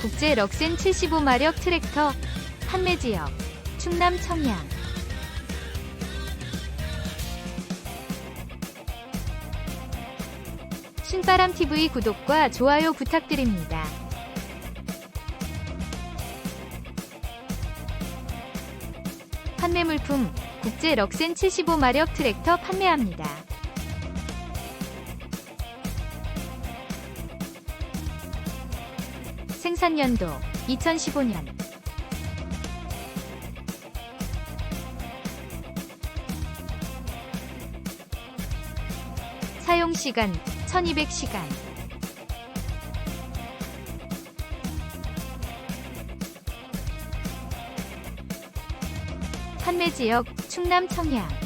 국제 럭센 75마력 트랙터 판매 지역 충남 청양 신바람 TV 구독과 좋아요 부탁드립니다. 판매 물품 국제 럭센 75마력 트랙터 판매합니다. 생산 연도 2015년. 사용 시간 1200시간. 판매 지역 충남 청양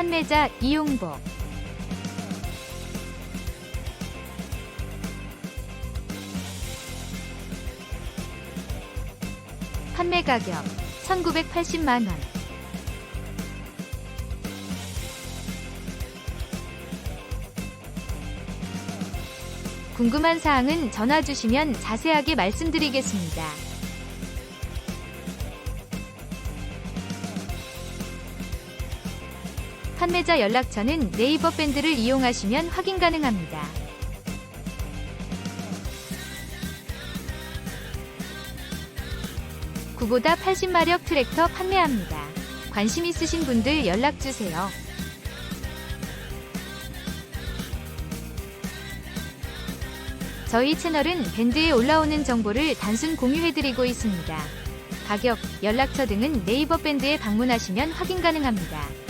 판매자 이용복 판매 가격 1980만 원 궁금한 사항은 전화 주시면 자세하게 말씀드리겠습니다. 판매자 연락처는 네이버 밴드를 이용하시면 확인 가능합니다. 구보다 80마력 트랙터 판매합니다. 관심 있으신 분들 연락주세요. 저희 채널은 밴드에 올라오는 정보를 단순 공유해드리고 있습니다. 가격, 연락처 등은 네이버 밴드에 방문하시면 확인 가능합니다.